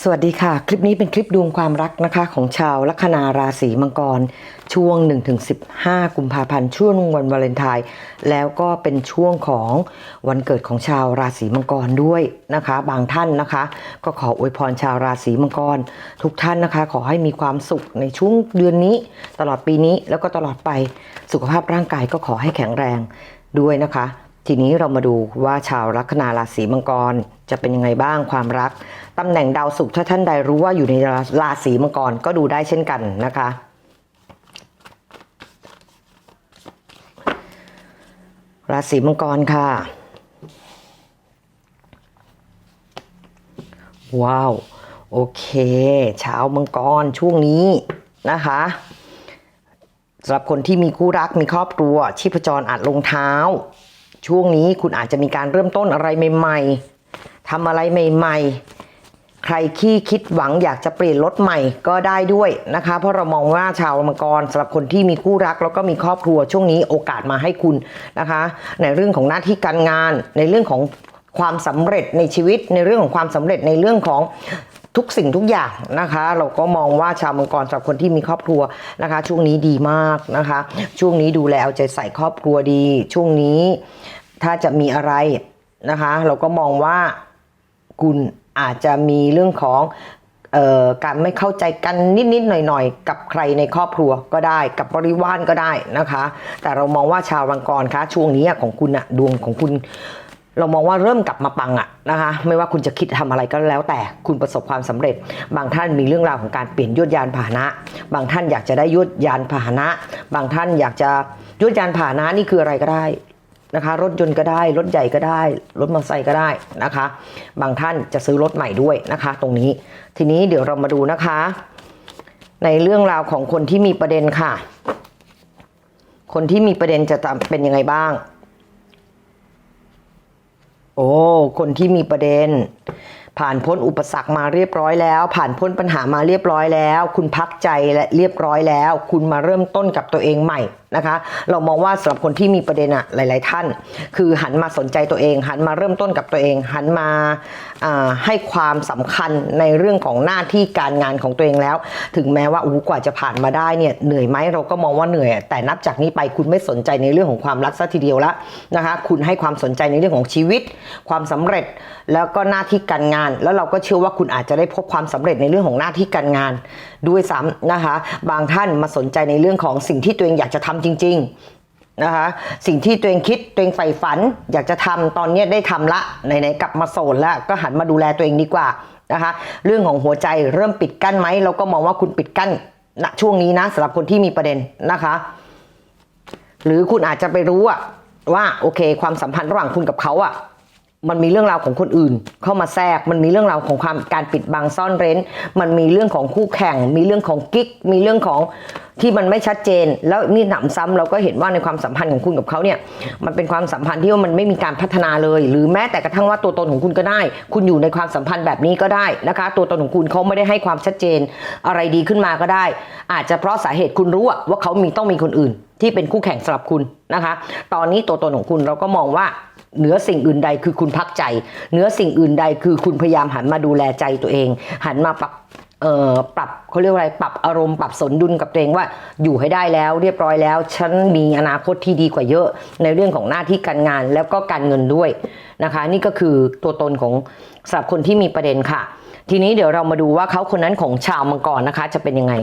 สวัสดีค่ะ คลิปนี้เป็นคลิปดวงความรักนะคะของชาวลัคนาราศีมังกร ช่วง 1-15 กุมภาพันธ์ช่วงวันวาเลนไทน์แล้วก็เป็นช่วงของวันเกิดของชาวราศีมังกรด้วยนะคะ บางท่านนะคะ ก็ขออวยพรชาวราศีมังกร ทุกท่านนะคะ ขอให้มีความสุขในช่วงเดือนนี้ ตลอดปีนี้แล้วก็ตลอดไปสุขภาพร่างกายก็ขอให้แข็งแรงด้วยนะคะ ทีนี้เรามาดูว่าชาวลัคนาราศีมังกรจะเป็นยังไงบ้างความรักตำแหน่งดาวศุกร์ถ้าท่านใดรู้ว่าอยู่ในราศีมังกรก็ดูได้เช่นกันนะคะ ราศีมังกรค่ะ ว้าว โอเคชาวมังกรช่วงนี้นะคะสำหรับคนที่มีคู่รักมีครอบครัวชีพจรอาจลงเท้า ช่วงนี้คุณอาจจะมีการเริ่มต้นอะไรใหม่ๆทำอะไรใหม่ๆ ใครขี้คิดหวังอยากจะเปลี่ยนรถใหม่ก็ได้ด้วยนะคะ เพราะเรามองว่าชาวมังกรสำหรับคนที่มีคู่รัก แล้วก็มีครอบครัวช่วงนี้โอกาสมาให้คุณนะคะ ในเรื่องของหน้าที่การงาน ในเรื่องของความสำเร็จในชีวิต ในเรื่องของความสำเร็จในเรื่องของ ทุกสิ่งทุกอย่างนะคะ เราก็มองว่าชาวมังกรสำหรับคนที่มีครอบครัวนะคะ ช่วงนี้ดีมากนะคะ ช่วงนี้ดูแลเอาใจใส่ครอบครัวดี ช่วงนี้ถ้าจะมีอะไรนะคะ เราก็มองว่าคุณอาจจะมีเรื่องของออการไม่เข้าใจกันนิด ๆ หน่อย ๆ กับใครในครอบครัวก็ได้ กับบริวารก็ได้นะคะ แต่เรามองว่าชาวมังกรคะช่วงนี้ของคุณอะดวงของคุณ เรามองว่าเริ่มกลับมาปังอะนะคะไม่ว่าคุณจะคิดทำอะไรก็แล้วแต่คุณประสบความสำเร็จ บางท่านมีเรื่องราวของการเปลี่ยนยวดยานพาหนะ บางท่านอยากจะได้ยวดยานพาหนะ บางท่านอยากจะยวดยานพาหนะนี่คืออะไรก็ได้นะคะรถยนต์ก็ได้รถใหญ่ก็ได้ รถมอเตอร์ไซค์ก็ได้นะคะ บางท่านจะซื้อรถใหม่ด้วยนะคะ ตรงนี้ทีนี้เดี๋ยวเรามาดูนะคะ ในเรื่องราวของคนที่มีประเด็นค่ะ คนที่มีประเด็นจะเป็นยังไงบ้าง โอ้ คนที่มีประเด็น ผ่านพ้นอุปสรรคมาเรียบร้อยแล้ว ผ่านพ้นปัญหามาเรียบร้อยแล้ว คุณพักใจและเรียบร้อยแล้ว คุณมาเริ่มต้นกับตัวเองใหม่นะคะ เรามองว่าสำหรับคนที่มีประเด็นอะหลาย ๆ ท่าน คือหันมาสนใจตัวเอง หันมาเริ่มต้นกับตัวเอง หันมาาให้ความสำคัญในเรื่องของหน้าที่การงานของตัวเองแล้ว ถึงแม้ว่าอู้กว่าจะผ่านมาได้เนี่ยเหนื่อยไหมเราก็มองว่าเหนื่อย แต่นับจากนี้ไปคุณไม่สนใจในเรื่องของความรักซะทีเดียวละนะคะ คุณให้ความสนใจในเรื่องของชีวิต ความสำเร็จแล้วก็หน้าที่การงานแล้วเราก็เชื่อว่าคุณอาจจะได้พบความสำเร็จในเรื่องของหน้าที่การงาน ด้วยซ้ำนะคะ บางท่านมาสนใจในเรื่องของสิ่งที่ตัวเองอยากจะทำจริง ๆนะคะสิ่งที่ตัวเองคิดตัวเองใฝ่ฝัน อยากจะทำตอนนี้ได้ทำละไหนๆกลับมาโสดแล้วก็หันมาดูแลตัวเองดีกว่านะคะเรื่องของหัวใจเริ่มปิดกั้นไหมเราก็มองว่าคุณปิดกั้นณช่วงนี้นะสำหรับคนที่มีประเด็นนะคะ หรือคุณอาจจะไปรู้ว่าโอเค ความสัมพันธ์ระหว่างคุณกับเขาอะ มันมีเรื่องราวของคนอื่น เข้ามาแทรก มันมีเรื่องราวของความการปิดบังซ่อนเร้น มันมีเรื่องของคู่แข่ง มีเรื่องของกิ๊ก มีเรื่องของที่มันไม่ชัดเจน แล้วนี่หนำซ้ำเราก็เห็นว่าในความสัมพันธ์ของคุณกับเขาเนี่ย มันเป็นความสัมพันธ์ที่ว่ามันไม่มีการพัฒนาเลย หรือแม้แต่กระทั่งว่าตัวตนของคุณก็ได้ คุณอยู่ในความสัมพันธ์แบบนี้ก็ได้นะคะ ตัวตนของคุณเขาไม่ได้ให้ความชัดเจน อะไรดีขึ้นมาก็ได้ อาจจะเพราะสาเหตุคุณรู้ว่าเขามีต้องมีคนอื่น ที่เป็นคู่แข่งสำหรับคุณนะคะ ตอนนี้ตัวตนของคุณเราก็มองว่า เหนือสิ่งอื่นใดคือคุณพักใจเหนือสิ่งอื่นใดคือคุณพยายามหันมาดูแลใจตัวเอง หันมาปรับเอ่อปรับเขาเรียกว่าอะไรปรับอารมณ์ปรับสนดุลกับตัวเองว่าอยู่ให้ได้แล้วเรียบร้อยแล้ว ฉันมีอนาคตที่ดีกว่าเยอะ ในเรื่องของหน้าที่การงานแล้วก็การเงินด้วยนะคะ นี่ก็คือตัวตนของสำหรับคนที่มีประเด็นค่ะ ทีนี้เดี๋ยวเรามาดูว่าเขาคนนั้นของชาวมังกรนะคะจะเป็นยังไง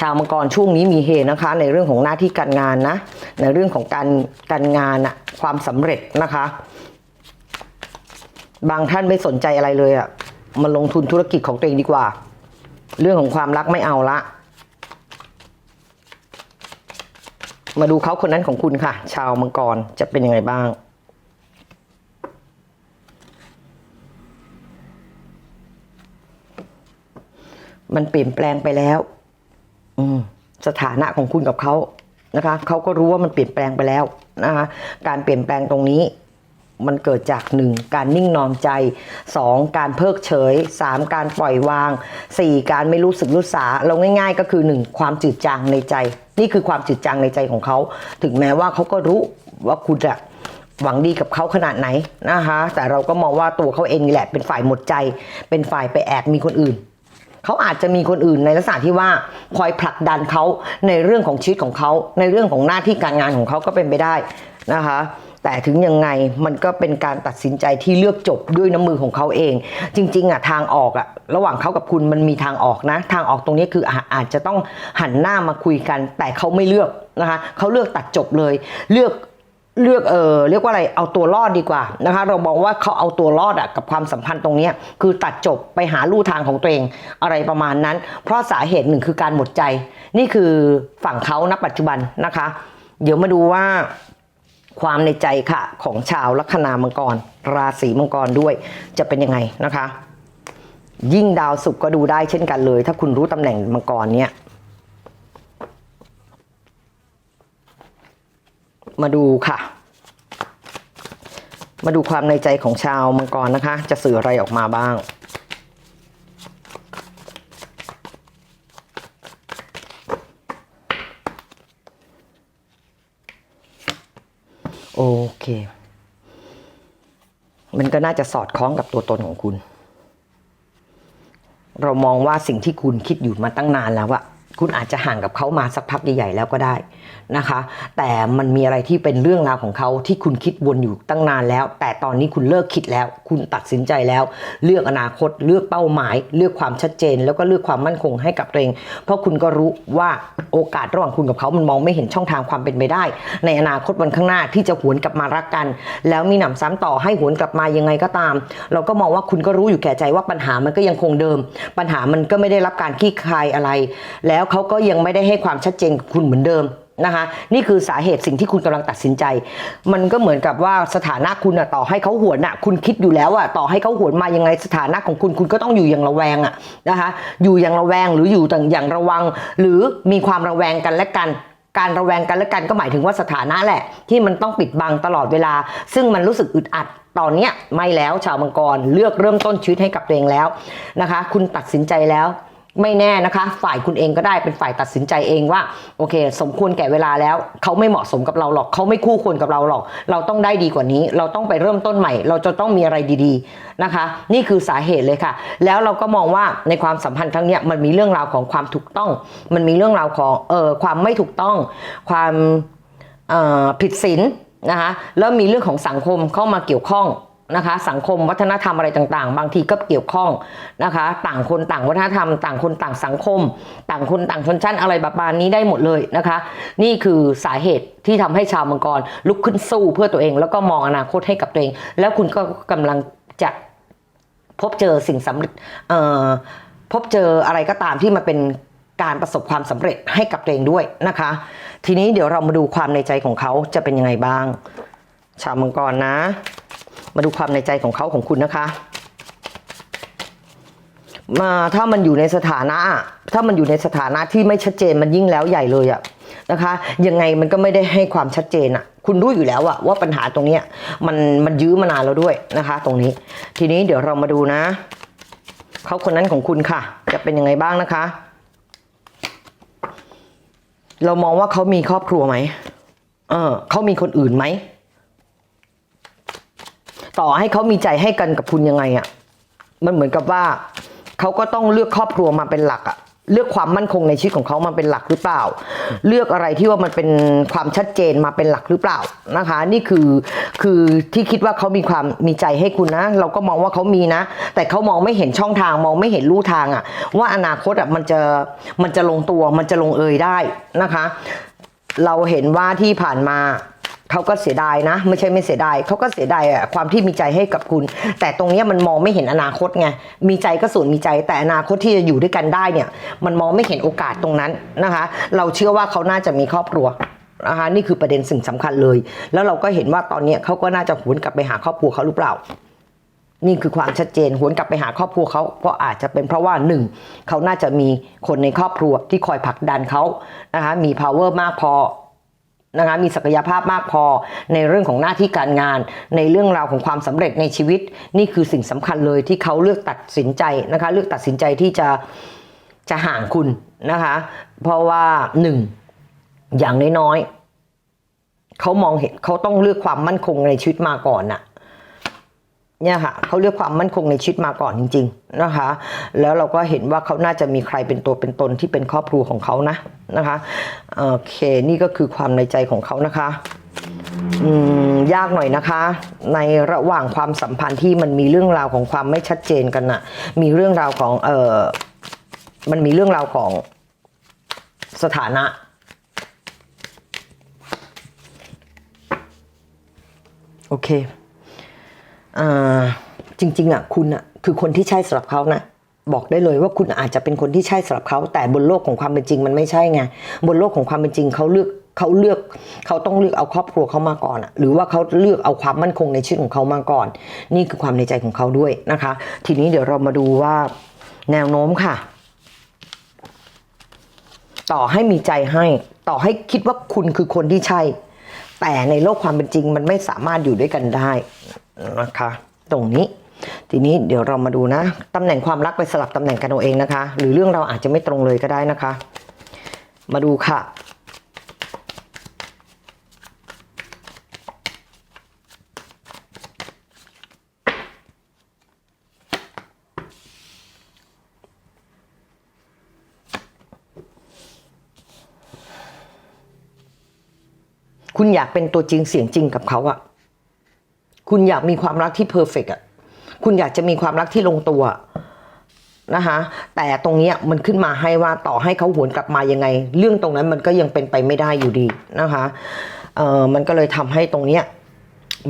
ชาวมังกรช่วงนี้มีเฮนะคะ ในเรื่องของหน้าที่การงานนะ ในเรื่องของการการงานอะความสำเร็จนะคะ บางท่านไม่สนใจอะไรเลยอะมาลงทุนธุรกิจของตัวเองดีกว่า เรื่องของความรักไม่เอาละ มาดูเขาคนนั้นของคุณค่ะ ชาวมังกรจะเป็นยังไงบ้างมันเปลี่ยนแปลงไปแล้ว สถานะของคุณกับเขานะคะเขาก็รู้ว่ามันเปลี่ยนแปลงไปแล้วนะคะการเปลี่ยนแปลงตรงนี้ มันเกิดจากหนึ่งการนิ่งนอนใจสองการเพิกเฉยสามการปล่อยวางสี่การไม่รู้สึกรู้สาเราง่าย ๆ ก็คือหนึ่งความจืดจางในใจ นี่คือความจืดจางในใจของเขา ถึงแม้ว่าเขาก็รู้ว่าคุณจะหวังดีกับเขาขนาดไหนนะคะ แต่เราก็มองว่าตัวเขาเองนี่แหละเป็นฝ่ายหมดใจ เป็นฝ่ายไปแอบมีคนอื่น เขาอาจจะมีคนอื่นในลักษณะที่ว่าคอยผลักดันเขาในเรื่องของชีวิตของเขา ในเรื่องของหน้าที่การงานของเขาก็เป็นไปได้นะคะแต่ถึงยังไงมันก็เป็นการตัดสินใจที่เลือกจบด้วยน้ำมือของเขาเอง จริงๆอะทางออกอะระหว่างเขากับคุณมันมีทางออกนะ ทางออกตรงนี้คืออาอาจจะต้องหันหน้ามาคุยกัน แต่เขาไม่เลือกนะคะเขาเลือกตัดจบเลย เลือก เลือกเออเรียกว่าอะไรเอาตัวรอดดีกว่านะคะเรามองว่าเขาเอาตัวรอดอะกับความสัมพันธ์ตรงนี้คือตัดจบไปหาลู่ทางของตัวเองอะไรประมาณนั้น เพราะสาเหตุหนึ่งคือการหมดใจ นี่คือฝั่งเขาณปัจจุบันนะคะ เดี๋ยวมาดูว่าความในใจค่ะ ของชาวลัคนามังกร ราศีมังกรด้วย จะเป็นยังไงนะคะ ยิ่งดาวศุกร์ก็ดูได้เช่นกันเลย ถ้าคุณรู้ตำแหน่งมังกรเนี่ย มาดูค่ะ มาดูความในใจของชาวมังกรนะคะ จะสื่ออะไรออกมาบ้างโอเค มันก็น่าจะสอดคล้องกับตัวตนของคุณ เรามองว่าสิ่งที่คุณคิดอยู่มาตั้งนานแล้วอะ คุณอาจจะห่างกับเขามาสักพักใหญ่ๆแล้วก็ได้นะคะ แต่มันมีอะไรที่เป็นเรื่องราวของเขาที่คุณคิดวนอยู่ตั้งนานแล้ว แต่ตอนนี้คุณเลิกคิดแล้ว คุณตัดสินใจแล้ว เลือกอนาคตเลือกเป้าหมาย เลือกความชัดเจน แล้วก็เลือกความมั่นคงให้กับตัวเองเพราะคุณก็รู้ว่าโอกาสระหว่างคุณกับเขามันมองไม่เห็นช่องทางความเป็นไปได้ ในอนาคตวันข้างหน้าที่จะหวนกลับมารักกัน แล้วมีหนำซ้ำต่อให้หวนกลับมายังไงก็ตาม เราก็มองว่าคุณก็รู้อยู่แก่ใจว่าปัญหามันก็ยังคงเดิม ปัญหามันก็ไม่ได้รับการคลี่คลายอะไร แล้วเขาก็ยังไม่ได้ให้ความชัดเจนกับคุณเหมือนเดิมนะคะนี่คือสาเหตุสิ่งที่คุณกำลังตัดสินใจ มันก็เหมือนกับว่าสถานะคุณอะต่อให้เขาหวนอะคุณคิดอยู่แล้วอะต่อให้เขาหวนมายังไงสถานะของคุณคุณก็ต้องอยู่อย่างระแวงอะนะคะอยู่อย่างระแวงหรืออยู่ต่างอย่างระวัง หรือมีความระแวงกันและกันการระแวงกันและกันก็หมายถึงว่าสถานะแหละ ที่มันต้องปิดบังตลอดเวลา ซึ่งมันรู้สึกอึดอัดตอนเนี้ยไม่แล้วชาวมังกรเลือกเริ่มต้นชีวิตให้กับตัวเองแล้วนะคะ คุณตัดสินใจแล้ว ไม่แน่นะคะ ฝ่ายคุณเองก็ได้เป็นฝ่ายตัดสินใจเองว่าโอเค สมควรแก่เวลาแล้ว เขาไม่เหมาะสมกับเราหรอก เขาไม่คู่ควรกับเราหรอก เราต้องได้ดีกว่านี้ เราต้องไปเริ่มต้นใหม่ เราจะต้องมีอะไรดีๆนะคะ นี่คือสาเหตุเลยค่ะ แล้วเราก็มองว่าในความสัมพันธ์ครั้งเนี้ยมันมีเรื่องราวของความถูกต้อง มันมีเรื่องราวของเออความไม่ถูกต้อง ความออผิดศีลนะคะแล้วมีเรื่องของสังคมเข้ามาเกี่ยวข้อง นะคะ สังคมวัฒนธรรมอะไรต่างๆ บางทีก็เกี่ยวข้องนะคะ ต่างคนต่างวัฒนธรรม ต่างคนต่างสังคม ต่างคนต่างชนชั้นอะไรแบบบานนี้ได้หมดเลยนะคะ นี่คือสาเหตุที่ทำให้ชาวมังกรลุกขึ้นสู้เพื่อตัวเอง แล้วก็มองอนาคตให้กับตัวเอง แล้วคุณก็กำลังจะพบเจอสิ่งสำเร็จพบเจออะไรก็ตามที่มันเป็นการประสบความสำเร็จให้กับตัวเองด้วยนะคะ ทีนี้เดี๋ยวเรามาดูความในใจของเขาจะเป็นยังไงบ้าง ชาวมังกรนะ มาดูความในใจของเขาของคุณนะคะ มาถ้ามันอยู่ในสถานะ ถ้ามันอยู่ในสถานะที่ไม่ชัดเจนมันยิ่งแล้วใหญ่เลยอะนะคะยังไงมันก็ไม่ได้ให้ความชัดเจนอะคุณรู้อยู่แล้วอะว่าปัญหาตรงเนี้ยมันมันยื้อมานานแล้วด้วยนะคะ ตรงนี้ ทีนี้เดี๋ยวเรามาดูนะเขาคนนั้นของคุณค่ะ จะเป็นยังไงบ้างนะคะ เรามองว่าเขามีครอบครัวไหมเออเขามีคนอื่นไหม ต่อให้เขามีใจให้กันกับคุณยังไงอะ่ะมันเหมือนกับว่าเขาก็ต้องเลือกครอบครัวมาเป็นหลักอะ่ะเลือกความมั่นคงในชีวิตของเขามาเป็นหลักหรือเปล่า เลือกอะไรที่ว่ามันเป็นความชัดเจนมาเป็นหลักหรือเปล่านะคะ นี่คือคือที่คิดว่าเขามีความมีใจให้คุณนะ เราก็มองว่าเขามีนะ แต่เขามองไม่เห็นช่องทาง มองไม่เห็นลู่ทางอะ่ะว่าอนาคตอะมันจะมันจะลงตัวมันจะลงเอยได้นะคะ เราเห็นว่าที่ผ่านมา เขาก็เสียดายนะ ไม่ใช่ไม่เสียดายเขาก็เสียดายอะความที่มีใจให้กับคุณ แต่ตรงนี้มันมองไม่เห็นอนาคตไงมีใจก็ส่วนมีใจ แต่อนาคตที่จะอยู่ด้วยกันได้เนี่ย มันมองไม่เห็นโอกาสตรงนั้นนะคะ เราเชื่อว่าเขาน่าจะมีครอบครัวนะคะนี่คือประเด็นสิ่งสำคัญเลย แล้วเราก็เห็นว่าตอนนี้เขาก็น่าจะหวนกลับไปหาครอบครัวเขาหรือเปล่า นี่คือความชัดเจนหวนกลับไปหาครอบครัวเขาเพราะอาจจะเป็นเพราะว่าหนึ่งเขาน่าจะมีคนในครอบครัวที่คอยผลักดันเขานะคะมี power มากพอ นะคะมีศักยภาพมากพอในเรื่องของหน้าที่การงาน ในเรื่องราวของความสำเร็จในชีวิต นี่คือสิ่งสำคัญเลยที่เขาเลือกตัดสินใจนะคะเลือกตัดสินใจที่จะจะห่างคุณนะคะเพราะว่าหนึ่งอย่างน้อยเขามองเห็นเขาต้องเลือกความมั่นคงในชีวิตมาก่อนน่ะ เนี่ยค่ะเขาเลือกความมั่นคงในชีวิตมาก่อนจริง ๆนะคะ แล้วเราก็เห็นว่าเขาน่าจะมีใครเป็นตัวเป็นตนที่เป็นครอบครัวของเขานะนะคะโอเคนี่ก็คือความในใจของเขานะคะยากหน่อยนะคะ ในระหว่างความสัมพันธ์ที่มันมีเรื่องราวของความไม่ชัดเจนกันน่ะมีเรื่องราวของเออมันมีเรื่องราวของสถานะโอเค จริงๆอะคุณอะคือคนที่ใช่สำหรับเขานะบอกได้เลยว่าคุณอาจจะเป็นคนที่ใช่สำหรับเขา แต่บนโลกของความเป็นจริงมันไม่ใช่ไงบนโลกของความเป็นจริงเขาเลือกเขาเลือกเขาต้องเลือกเอาครอบครัวเขามาก่อนอะหรือว่าเขาเลือกเอาความมั่นคงในชีวิตของเขามาก่อน นี่คือความในใจของเขาด้วยนะคะ ทีนี้เดี๋ยวเรามาดูว่าแนวโน้มค่ะ ต่อให้มีใจให้ ต่อให้คิดว่าคุณคือคนที่ใช่ แต่ในโลกความเป็นจริงมันไม่สามารถอยู่ด้วยกันได้นะคะ ตรงนี้ ทีนี้เดี๋ยวเรามาดูนะตำแหน่งความรักไปสลับตำแหน่งกันเอาเองนะคะ หรือเรื่องเราอาจจะไม่ตรงเลยก็ได้นะคะ มาดูค่ะ คุณอยากเป็นตัวจริงเสียงจริงกับเขาอะคุณอยากมีความรักที่เพอร์เฟกอะคุณอยากจะมีความรักที่ลงตัวนะคะแต่ตรงเนี้ยมันขึ้นมาให้ว่าต่อให้เขาหวนกลับมายังไง เรื่องตรงนั้นมันก็ยังเป็นไปไม่ได้อยู่ดีนะคะเออมันก็เลยทำให้ตรงเนี้ย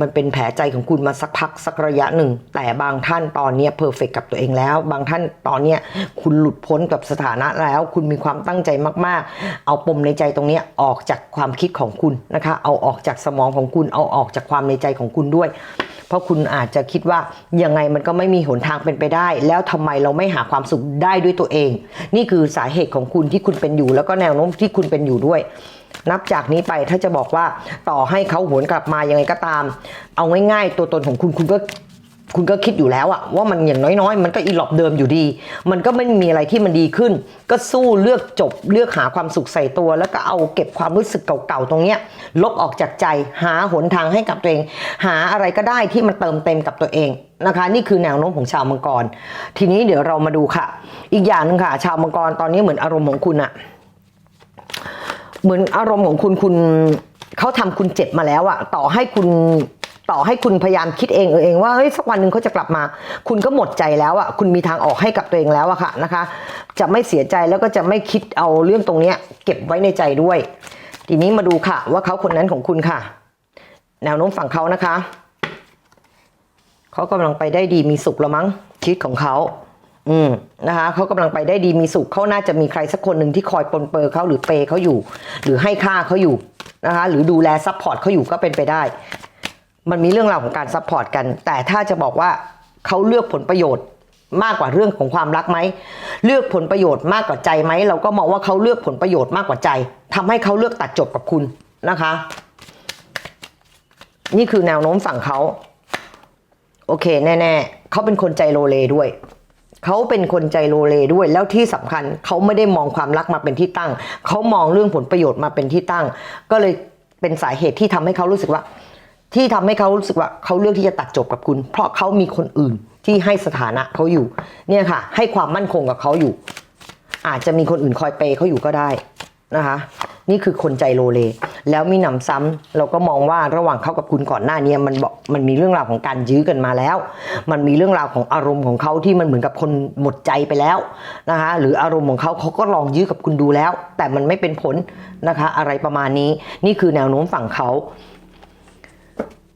มันเป็นแผลใจของคุณมาสักพักสักระยะหนึ่ง แต่บางท่านตอนนี้เพอร์เฟกกับตัวเองแล้ว บางท่านตอนนี้คุณหลุดพ้นกับสถานะแล้ว คุณมีความตั้งใจมาก ๆ เอาปมในใจตรงนี้ออกจากความคิดของคุณนะคะ เอาออกจากสมองของคุณ เอาออกจากความในใจของคุณด้วย เพราะคุณอาจจะคิดว่ายังไงมันก็ไม่มีหนทางเป็นไปได้ แล้วทำไมเราไม่หาความสุขได้ด้วยตัวเอง นี่คือสาเหตุของคุณที่คุณเป็นอยู่ แล้วก็แนวโน้มที่คุณเป็นอยู่ด้วย นับจากนี้ไปถ้าจะบอกว่าต่อให้เขาหวนกลับมายังไงก็ตาม เอาง่ายๆ ตัวตนของคุณคุณก็คุณก็คิดอยู่แล้วอะว่ามันอย่างน้อยๆ มันก็อีหลอบเดิมอยู่ดี มันก็ไม่มีอะไรที่มันดีขึ้น ก็สู้เลือกจบเลือกหาความสุขใส่ตัว แล้วก็เอาเก็บความรู้สึกเก่าๆตรงเนี้ยลบออกจากใจหาหนทางให้กับตัวเอง หาอะไรก็ได้ที่มันเติมเต็มกับตัวเองนะคะ นี่คือแนวโน้มของชาวมังกร ทีนี้เดี๋ยวเรามาดูค่ะ อีกอย่างหนึ่งค่ะ ชาวมังกรตอนนี้เหมือนอารมณ์ของคุณอะ เหมือนอารมณ์ของคุณคุณเขาทำคุณเจ็บมาแล้วอะต่อให้คุณต่อให้คุณพยายามคิดเองเออเองว่าเฮ้ยสักวันหนึ่งเขาจะกลับมา คุณก็หมดใจแล้วอะคุณมีทางออกให้กับตัวเองแล้วอะค่ะนะคะ จะไม่เสียใจแล้วก็จะไม่คิดเอาเรื่องตรงเนี้ย เก็บไว้ในใจด้วย ทีนี้มาดูค่ะ ว่าเขาคนนั้นของคุณค่ะ แนวโน้มฝั่งเขานะคะเขากำลังไปได้ดีมีสุขล้วมั้งชีวิตของเขา อืมนะคะเขากำลังไปได้ดีมีสุขเขาน่าจะมีใครสักคนหนึ่งที่คอยปนเปอร์เขาหรือเปย์เขาอยู่ หรือให้ค่าเขาอยู่นะคะหรือดูแลซัพพอร์ตเขาอยู่ก็เป็นไปได้ มันมีเรื่องราวของการซัพพอร์ตกัน แต่ถ้าจะบอกว่าเขาเลือกผลประโยชน์มากกว่าเรื่องของความรักไหมเลือกผลประโยชน์มากกว่าใจไหมเราก็มองว่าเขาเลือกผลประโยชน์มากกว่าใจทำให้เขาเลือกตัดจบกับคุณนะคะ นี่คือแนวโน้มฝั่งเขาโอเคแน่ๆเขาเป็นคนใจโลเลด้วย เขาเป็นคนใจโลเลด้วย แล้วที่สำคัญเขาไม่ได้มองความรักมาเป็นที่ตั้ง เขามองเรื่องผลประโยชน์มาเป็นที่ตั้ง ก็เลยเป็นสาเหตุที่ทำให้เขารู้สึกว่า ที่ทำให้เขารู้สึกว่าเขาเลือกที่จะตัดจบกับคุณ เพราะเขามีคนอื่นที่ให้สถานะเขาอยู่ เนี่ยค่ะ ให้ความมั่นคงกับเขาอยู่ อาจจะมีคนอื่นคอยเปย์เขาอยู่ก็ได้นะคะ นี่คือคนใจโลเล แล้วมีหนำซ้ำเราก็มองว่าระหว่างเขากับคุณก่อนหน้านี้มันบอกมันมีเรื่องราวของการยื้อกันมาแล้ว มันมีเรื่องราวของอารมณ์ของเขาที่มันเหมือนกับคนหมดใจไปแล้วนะคะหรืออารมณ์ของเขาเขาก็ลองยื้อกับคุณดูแล้ว แต่มันไม่เป็นผลนะคะ อะไรประมาณนี้นี่คือแนวโน้มฝั่งเขา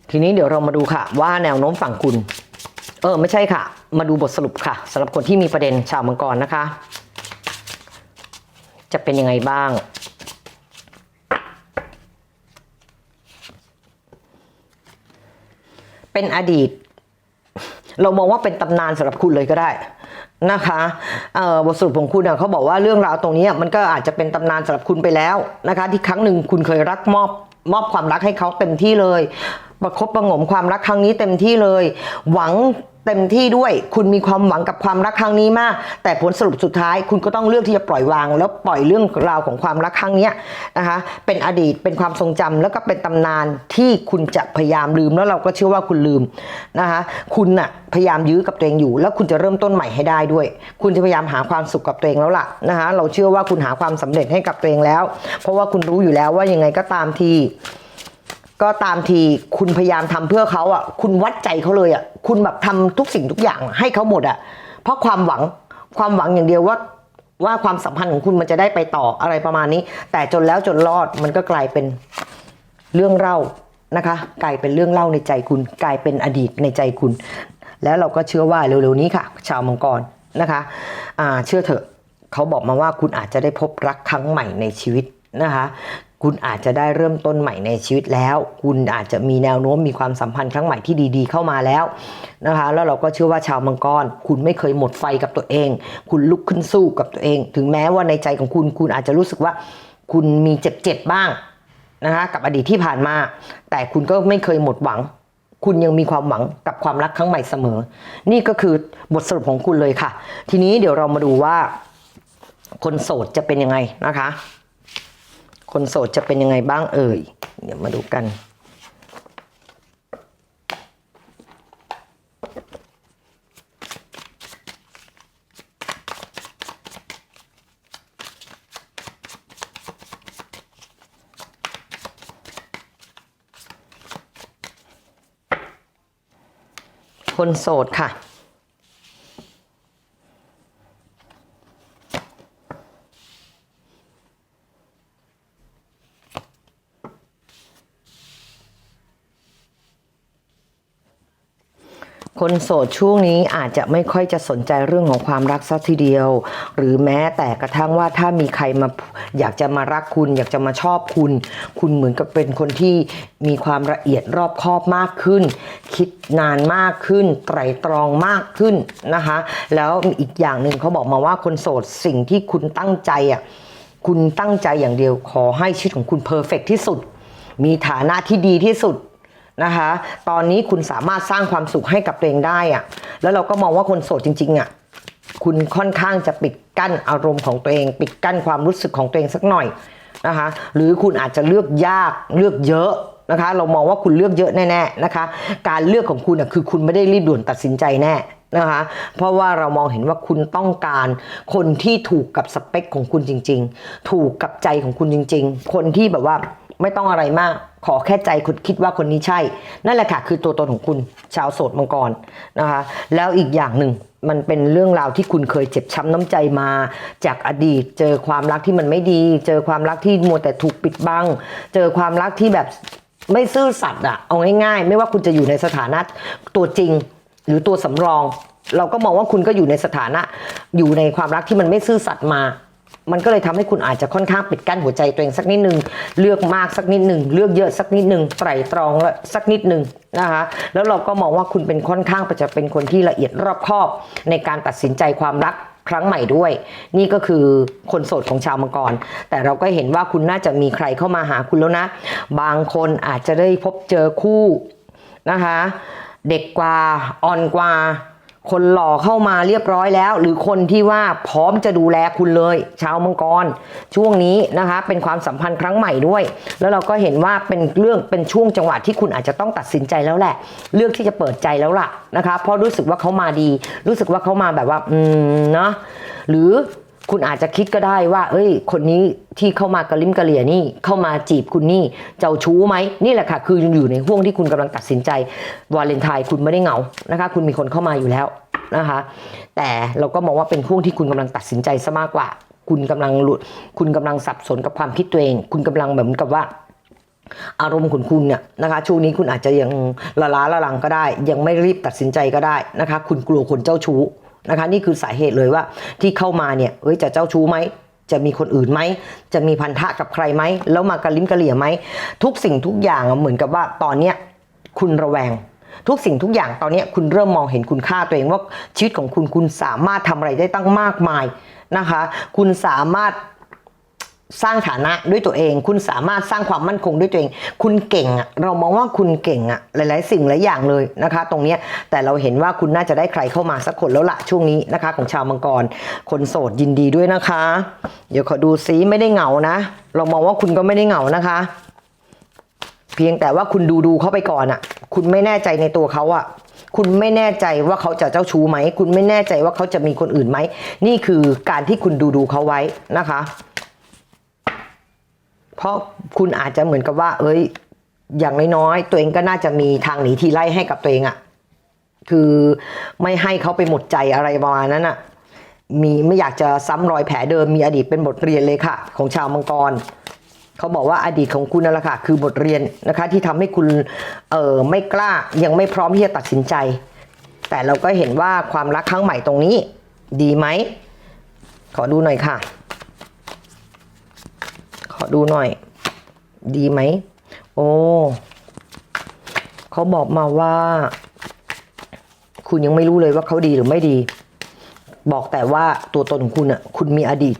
ทีนี้เดี๋ยวเรามาดูค่ะ ว่าแนวโน้มฝั่งคุณ เออไม่ใช่ค่ะ มาดูบทสรุปค่ะสำหรับคนที่มีประเด็นชาวมังกรนะคะ จะเป็นยังไงบ้าง เป็นอดีต เรามองว่าเป็นตำนานสำหรับคุณเลยก็ได้นะคะบทสรุปของคุณเขาบอกว่าเรื่องราวตรงนี้มันก็อาจจะเป็นตำนานสำหรับคุณไปแล้วนะคะ ที่ครั้งหนึ่งคุณเคยรักมอบมอบความรักให้เขาเต็มที่เลย ประคบประงมความรักครั้งนี้เต็มที่เลย หวัง เต็มที่ด้วย คุณมีความหวังกับความรักครั้งนี้มาก แต่ผลสรุปสุดท้าย คุณก็ต้องเลือกที่จะปล่อยวาง แล้วปล่อยเรื่องราวของความรักครั้งนี้นะคะ เป็นอดีตเป็นความทรงจำแล้วก็เป็นตำนานที่คุณจะพยายามลืมแล้วเราก็เชื่อว่าคุณลืมนะคะ คุณน่ะพยายามยื้อกับตัวเองอยู่ แล้วคุณจะเริ่มต้นใหม่ให้ได้ด้วย คุณจะพยายามหาความสุขกับตัวเองแล้วล่ะนะคะ เราเชื่อว่าคุณหาความสำเร็จให้กับตัวเองแล้ว เพราะว่าคุณรู้อยู่แล้วว่ายังไงก็ตามที ก็ตามทีคุณพยายามทำเพื่อเขาอะ คุณวัดใจเขาเลยอะ คุณแบบทำทุกสิ่งทุกอย่างให้เขาหมดอะ เพราะความหวังความหวังอย่างเดียวว่าว่าความสัมพันธ์ของคุณมันจะได้ไปต่ออะไรประมาณนี้ แต่จนแล้วจนรอดมันก็กลายเป็นเรื่องเล่านะคะ กลายเป็นเรื่องเล่าในใจคุณ กลายเป็นอดีตในใจคุณ แล้วเราก็เชื่อว่าเร็วๆนี้ค่ะ ชาวมังกรนะคะ อ่าเชื่อเถอะเขาบอกมาว่าคุณอาจจะได้พบรักครั้งใหม่ในชีวิต นะคะคุณอาจจะได้เริ่มต้นใหม่ในชีวิตแล้ว คุณอาจจะมีแนวโน้มมีความสัมพันธ์ครั้งใหม่ที่ดี ๆ เข้ามาแล้วนะคะแล้วเราก็เชื่อว่าชาวมังกร คุณไม่เคยหมดไฟกับตัวเอง คุณลุกขึ้นสู้กับตัวเอง ถึงแม้ว่าในใจของคุณคุณอาจจะรู้สึกว่าคุณมีเจ็บๆบ้างนะคะกับอดีตที่ผ่านมา แต่คุณก็ไม่เคยหมดหวัง คุณยังมีความหวังกับความรักครั้งใหม่เสมอ นี่ก็คือบทสรุปของคุณเลยค่ะ ทีนี้เดี๋ยวเรามาดูว่า คนโสดจะเป็นยังไงนะคะ คนโสดจะเป็นยังไงบ้างเอ่ย เดี๋ยวมาดูกัน คนโสดค่ะ คนโสดช่วงนี้อาจจะไม่ค่อยจะสนใจเรื่องของความรักสักทีเดียว หรือแม้แต่กระทั่งว่าถ้ามีใครมาอยากจะมารักคุณ อยากจะมาชอบคุณ คุณเหมือนกับเป็นคนที่มีความละเอียดรอบคอบมากขึ้น คิดนานมากขึ้น ไตรตรองมากขึ้นนะคะ แล้วอีกอย่างหนึ่งเขาบอกมาว่าคนโสดสิ่งที่คุณตั้งใจอะคุณตั้งใจอย่างเดียวขอให้ชีวิตของคุณเพอร์เฟกที่สุด มีฐานะที่ดีที่สุด นะคะ ตอนนี้คุณสามารถสร้างความสุขให้กับตัวเองได้อะแล้วเราก็มองว่าคนโสดจริง ๆอะคุณค่อนข้างจะปิดกั้นอารมณ์ของตัวเอง ปิดกั้นความรู้สึกของตัวเองสักหน่อยนะคะ หรือคุณอาจจะเลือกยากเลือกเยอะนะคะ เรามองว่าคุณเลือกเยอะแน่ๆนะคะ การเลือกของคุณอะคือคุณไม่ได้รีบด่วนตัดสินใจแน่นะคะเพราะว่าเรามองเห็นว่าคุณต้องการคนที่ถูกกับสเปคของคุณจริง ๆ ถูกกับใจของคุณจริง ๆ คนที่แบบว่า ไม่ต้องอะไรมาก ขอแค่ใจคุณคิดว่าคนนี้ใช่ นั่นแหละค่ะ คือตัวตนของคุณชาวโสดมังกรนะคะ แล้วอีกอย่างหนึ่งมันเป็นเรื่องราวที่คุณเคยเจ็บช้ำน้ำใจมา จากอดีต เจอความรักที่มันไม่ดี เจอความรักที่มัวแต่ถูกปิดบัง เจอความรักที่แบบไม่ซื่อสัตย์อะเอาง่ายๆ ไม่ว่าคุณจะอยู่ในสถานะตัวจริง หรือตัวสำรอง เราก็มองว่าคุณก็อยู่ในสถานะ อยู่ในความรักที่มันไม่ซื่อสัตย์มา มันก็เลยทำให้คุณอาจจะค่อนข้างปิดกั้นหัวใจตัวเองสักนิดหนึ่งเลือกมากสักนิดหนึ่งเลือกเยอะสักนิดหนึ่งไตรตรองและสักนิดหนึ่งนะคะแล้วเราก็มองว่าคุณเป็นค่อนข้างจะเป็นคนที่ละเอียดรอบคอบในการตัดสินใจความรักครั้งใหม่ด้วย นี่ก็คือคนโสดของชาวมังกร แต่เราก็เห็นว่าคุณน่าจะมีใครเข้ามาหาคุณแล้วนะ บางคนอาจจะได้พบเจอคู่นะคะ เด็กกว่าอ่อนกว่า คนหล่อเข้ามาเรียบร้อยแล้ว หรือคนที่ว่าพร้อมจะดูแลคุณเลย ชาวมังกร ช่วงนี้นะคะเป็นความสัมพันธ์ครั้งใหม่ด้วย แล้วเราก็เห็นว่าเป็นเรื่องเป็นช่วงจังหวะที่คุณอาจจะต้องตัดสินใจแล้วแหละ เลือกที่จะเปิดใจแล้วล่ะนะคะเพราะรู้สึกว่าเขามาดี รู้สึกว่าเขามาแบบว่าอืมเนาะหรือ คุณอาจจะคิดก็ได้ว่าเอ้ย คนนี้ที่เข้ามากระลิมกระเหลี่ยนี่ เข้ามาจีบคุณนี่เจ้าชู้ไหมนี่แหละค่ะ คืออยู่ในห่วงที่คุณกำลังตัดสินใจวาเลนไทน์คุณไม่ได้เหงานะคะ คุณมีคนเข้ามาอยู่แล้วนะคะ แต่เราก็มองว่าเป็นห่วงที่คุณกำลังตัดสินใจซะมากกว่า คุณกำลังหลุดคุณกำลังสับสนกับความคิดตัวเอง คุณกำลังแบบเหมือนกับว่าอารมณ์ของคุณเนี่ยนะคะช่วงนี้คุณอาจจะยังละล้าละลังก็ได้ ยังไม่รีบตัดสินใจก็ได้นะคะ คุณกลัวคนเจ้าชู้ นะคะนี่คือสาเหตุเลยว่าที่เข้ามาเนี่ยเอ้ยจะเจ้าชู้ไหมจะมีคนอื่นไหม จะมีพันธะกับใครไหม แล้วมากระลิ้มกระเหลี่ยไหม ทุกสิ่งทุกอย่างเหมือนกับว่าตอนเนี้ยคุณระแวง ทุกสิ่งทุกอย่างตอนนี้คุณเริ่มมองเห็นคุณค่าตัวเองว่าชีวิตของคุณคุณสามารถทำอะไรได้ตั้งมากมายนะคะ คุณสามารถ สร้างฐานะด้วยตัวเอง คุณสามารถสร้างความมั่นคงด้วยตัวเอง คุณเก่งอะเรามองว่าคุณเก่งอะหลาย ๆ สิ่งหลายอย่างเลยนะคะ ตรงเนี้ยแต่เราเห็นว่าคุณน่าจะได้ใครเข้ามาสักคนแล้วละช่วงนี้นะคะ ของชาวมังกร คนโสดยินดีด้วยนะคะ เดี๋ยวขอดูซิไม่ได้เหงานะ เรามองว่าคุณก็ไม่ได้เหงานะคะ เพียงแต่ว่าคุณดูดูเขาไปก่อนอะคุณไม่แน่ใจในตัวเขาอะคุณไม่แน่ใจว่าเขาจะเจ้าชู้ไหม คุณไม่แน่ใจว่าเขาจะมีคนอื่นไหม นี่คือการที่คุณดูดูเขาไว้นะคะ เพราะคุณอาจจะเหมือนกับว่า เอ้ย อย่างน้อยๆตัวเองก็น่าจะมีทางหนีทีไล่ให้กับตัวเองอะคือไม่ให้เขาไปหมดใจอะไรประมาณนั้นอะมีไม่อยากจะซ้ำรอยแผลเดิมมีอดีตเป็นบทเรียนเลยค่ะ ของชาวมังกรเขาบอกว่าอดีตของคุณนั่นแหละค่ะ คือบทเรียนนะคะ ที่ทำให้คุณเออไม่กล้ายังไม่พร้อมที่จะตัดสินใจ แต่เราก็เห็นว่าความรักครั้งใหม่ตรงนี้ ดีไหม ขอดูหน่อยค่ะ ขอดูหน่อย ดีไหม โอ้เขาบอกมาว่า คุณยังไม่รู้เลยว่าเขาดีหรือไม่ดี บอกแต่ว่าตัวตนของคุณอะคุณมีอดีต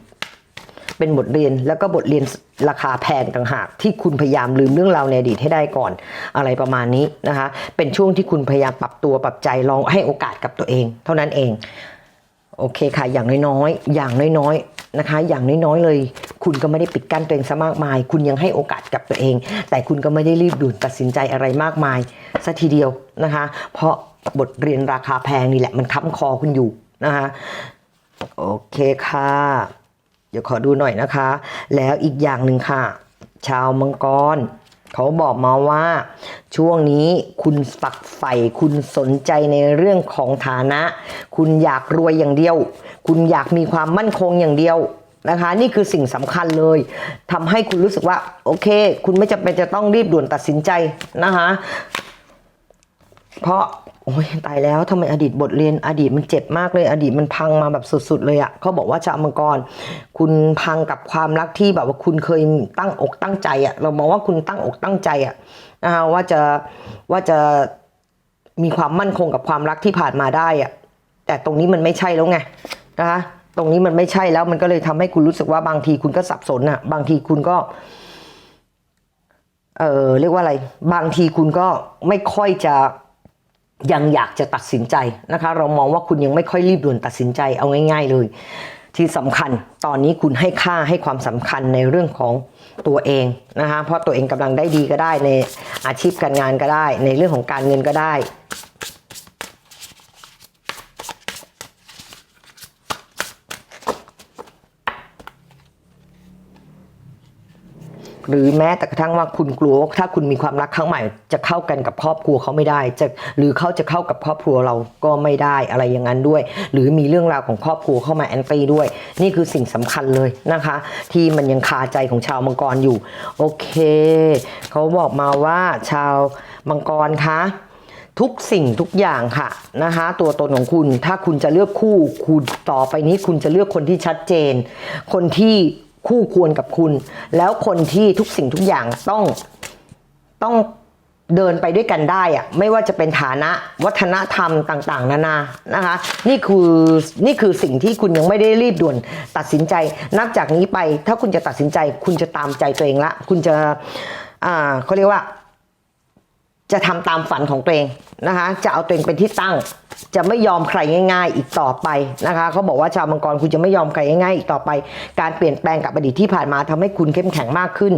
เป็นบทเรียนแล้วก็บทเรียนราคาแพงต่างหาก ที่คุณพยายามลืมเรื่องราวในอดีตให้ได้ก่อน อะไรประมาณนี้นะคะ เป็นช่วงที่คุณพยายามปรับตัวปรับใจลองให้โอกาสกับตัวเอง เท่านั้นเอง โอเคค่ะ อย่างน้อยๆอย่างน้อยๆ นะคะ อย่างน้อยๆเลย คุณก็ไม่ได้ปิดกั้นตัวเองซะมากมาย คุณยังให้โอกาสกับตัวเอง แต่คุณก็ไม่ได้รีบด่วนตัดสินใจอะไรมากมายซะทีเดียวนะคะ เพราะบทเรียนราคาแพงนี่แหละมันค้ำคอคุณอยู่นะคะโอเคค่ะ เดี๋ยวขอดูหน่อยนะคะ แล้วอีกอย่างหนึ่งค่ะ ชาวมังกร เขาบอกมาว่า ช่วงนี้คุณฝักใฝ่คุณสนใจในเรื่องของฐานะ คุณอยากรวยอย่างเดียว คุณอยากมีความมั่นคงอย่างเดียวนะคะ นี่คือสิ่งสำคัญเลยทำให้คุณรู้สึกว่า โอเค คุณไม่จำเป็นจะต้องรีบด่วนตัดสินใจนะคะ เพราะ โอ้ยตายแล้วทำไมอดีตบทเรียนอดีตมันเจ็บมากเลย อดีตมันพังมาแบบสุดๆเลยอะ่ะเขาบอกว่าชาวมังกร คุณพังกับความรักที่แบบว่าคุณเคยตั้งอกตั้งใจอะ่ะเรามองว่าคุณตั้งอกตั้งใจอะ่ะนะคะว่าจะว่าจะมีความมั่นคงกับความรักที่ผ่านมาได้อะ่ะแต่ตรงนี้มันไม่ใช่แล้วไงนะคะตรงนี้มันไม่ใช่แล้วมันก็เลยทำให้คุณรู้สึกว่าบางทีคุณก็สับสนอะ บางทีคุณก็เออเรียกว่าอะไร บางทีคุณก็ไม่ค่อยจะ ยังอยากจะตัดสินใจนะคะ เรามองว่าคุณยังไม่ค่อยรีบด่วนตัดสินใจเอาง่าย ๆ เลย ที่สำคัญตอนนี้คุณให้ค่าให้ความสำคัญในเรื่องของตัวเองนะคะเพราะตัวเองกำลังได้ดีก็ได้ในอาชีพการงานก็ได้ ในเรื่องของการเงินก็ได้ หรือแม้แต่กระทั่งว่าคุณกลัวว่าถ้าคุณมีความรักครั้งใหม่ จะเข้ากันกับครอบครัวเขาไม่ได้จะหรือเขาจะเข้ากับครอบครัวเราก็ไม่ได้อะไรอย่างนั้นด้วย หรือมีเรื่องราวของครอบครัวเข้ามาแอนตี้ด้วย นี่คือสิ่งสำคัญเลยนะคะ ที่มันยังคาใจของชาวมังกรอยู่ โอเค เขาบอกมาว่าชาวมังกรคะทุกสิ่งทุกอย่างค่ะนะคะตัวตนของคุณถ้าคุณจะเลือกคู่ คุณต่อไปนี้คุณจะเลือกคนที่ชัดเจน คนที่ คู่ควรกับคุณ แล้วคนที่ทุกสิ่งทุกอย่างต้องต้องเดินไปด้วยกันได้อะไม่ว่าจะเป็นฐานะวัฒนธรรมต่างๆ นานานะคะ นี่คือนี่คือสิ่งที่คุณยังไม่ได้รีบด่วนตัดสินใจ นับจากนี้ไป ถ้าคุณจะตัดสินใจ คุณจะตามใจตัวเองละ คุณจะอ่าเขาเรียกว่า จะทำตามฝันของตัวเองนะคะ จะเอาตัวเองเป็นที่ตั้ง จะไม่ยอมใครง่าย ๆ อีกต่อไปนะคะเขาบอกว่าชาวมังกรคุณจะไม่ยอมใครง่ายๆอีกต่อไป การเปลี่ยนแปลงกับอดีตที่ผ่านมาทำให้คุณเข้มแข็งมากขึ้น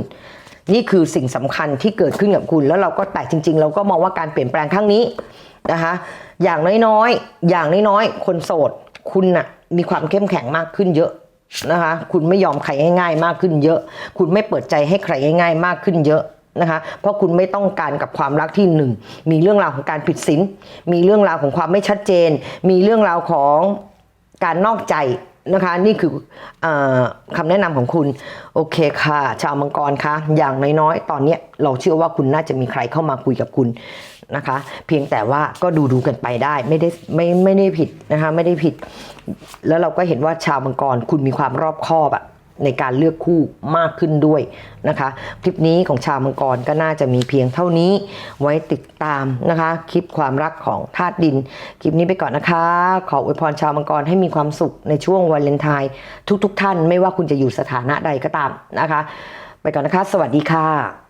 นี่คือสิ่งสำคัญที่เกิดขึ้นกับคุณ แล้วเราก็แต่จริง ๆ เราก็มองว่าการเปลี่ยนแปลงครั้งนี้นะคะ อย่างน้อยๆ อย่างน้อยๆ คนโสด คุณน่ะมีความเข้มแข็งมากขึ้นเยอะนะคะ คุณไม่ยอมใครง่ายๆ มากขึ้นเยอะ คุณไม่เปิดใจให้ใครง่ายๆ มากขึ้นเยอะ นะคะ เพราะคุณไม่ต้องการกับความรักที่หนึ่งมีเรื่องราวของการผิดศีลมีเรื่องราวของความไม่ชัดเจน มีเรื่องราวของการนอกใจนะคะนี่คืออคำแนะนำของคุณโอเคค่ะ ชาวมังกรคะอย่างน้อยๆ ตอนนี้เราเชื่อว่าคุณน่าจะมีใครเข้ามาคุยกับคุณนะคะ เพียงแต่ว่าก็ดูดูๆกันไปได้ไม่ได้ไม่ไม่ได้ผิดนะคะไม่ได้ผิด แล้วเราก็เห็นว่าชาวมังกรคุณมีความรอบคอบอะ ในการเลือกคู่มากขึ้นด้วยนะคะ คลิปนี้ของชาวมังกรก็น่าจะมีเพียงเท่านี้ ไว้ติดตามนะคะ คลิปความรักของธาตุดิน คลิปนี้ไปก่อนนะคะ ขออวยพรชาวมังกรให้มีความสุขในช่วงวันเลนไทน์ทุกๆทท่าน ไม่ว่าคุณจะอยู่สถานะใดก็ตามนะคะ ไปก่อนนะคะ สวัสดีค่ะ